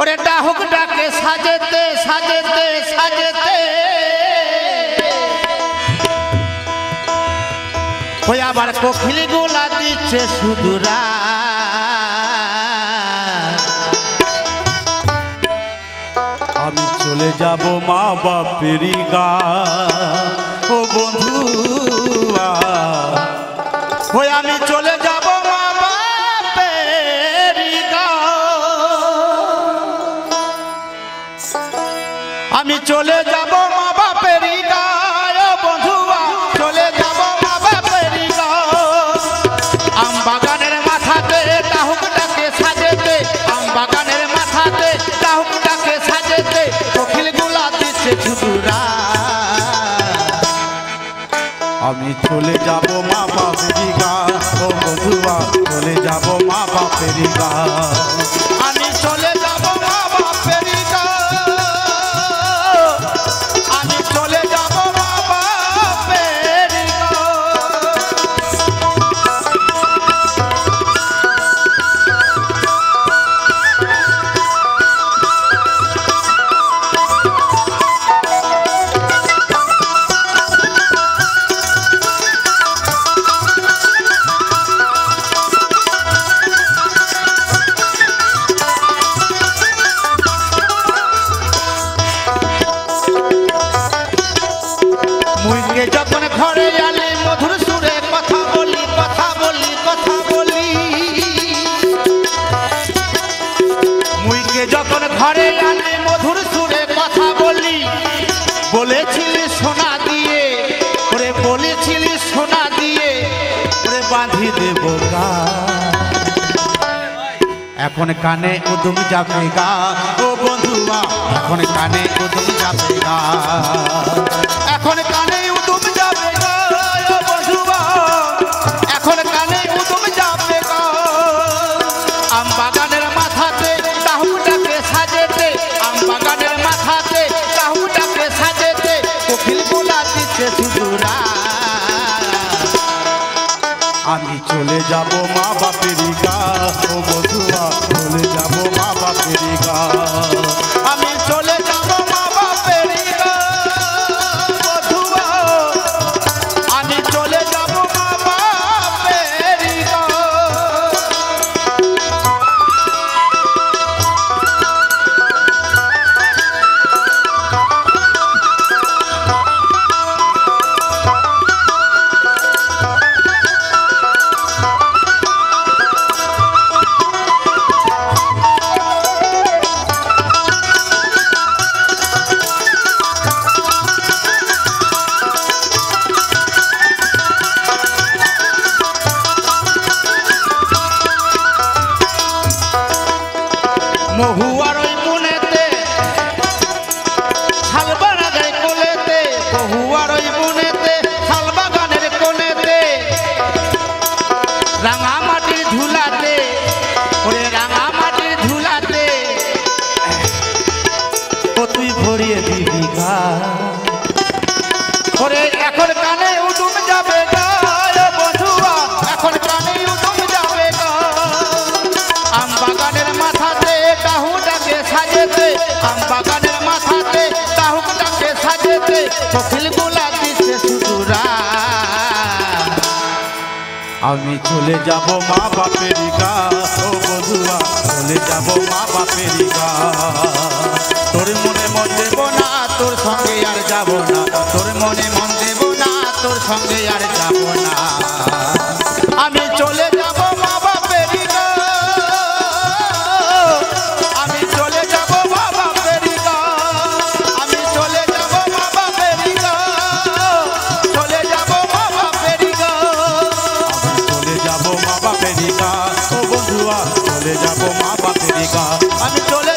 ওরে ডাহুক ডাকে সাজেতে সাজেতে সাজেতে। ওই আবার কোকিল গোলা দিচ্ছে সুদূরা। আমি চলে যাব মা বাপেরি গা। ও বন্ধু ওই আমি আমি চলে যাব মা বাপের চলে যাব মা বাপের আম বাগানের আম বাগানের মাথাতে ডাহুকটাকে সাজেতে, কোকিলগুলা দিচ্ছে আমি চলে যাব মা বাপেরি গা ও বন্ধুয়া চলে যাব মা বাপেরি গা আমি চলে যাব গানে মধুর সুরে কথা বলি। বলেছিলি সোনা দিয়ে, ওরে বলেছিলি সোনা দিয়ে, ওরে বাঁধি দেব এখন কানে উদুম যাবে গা। ও বন্ধুয়া এখন কানে উদুম যাবে গা। এখন গোলা আমি চলে যাব মা বাপেরি গা। ও বধুয়া চলে যাব মা বাপেরি মহুয়ার ওই মনেতে শালবাগানের কোলেতে, মহুয়ার ওই মনেতে শালবাগানের কোলেতে রাঙা মাটির ধুলাতে, ওরে রাঙা মাটির ধুলাতে। ও তুই ভরিয়ে দিবি। আমি চলে যাব মা বাপের বধুয়া চলে যাব মা বাপের তোর মনে মন দেব না, তোর সঙ্গে আর যাব না। তোর মনে মন দেব না, তোর সঙ্গে আর যাব না। Le diabo m'a pas fait des gars.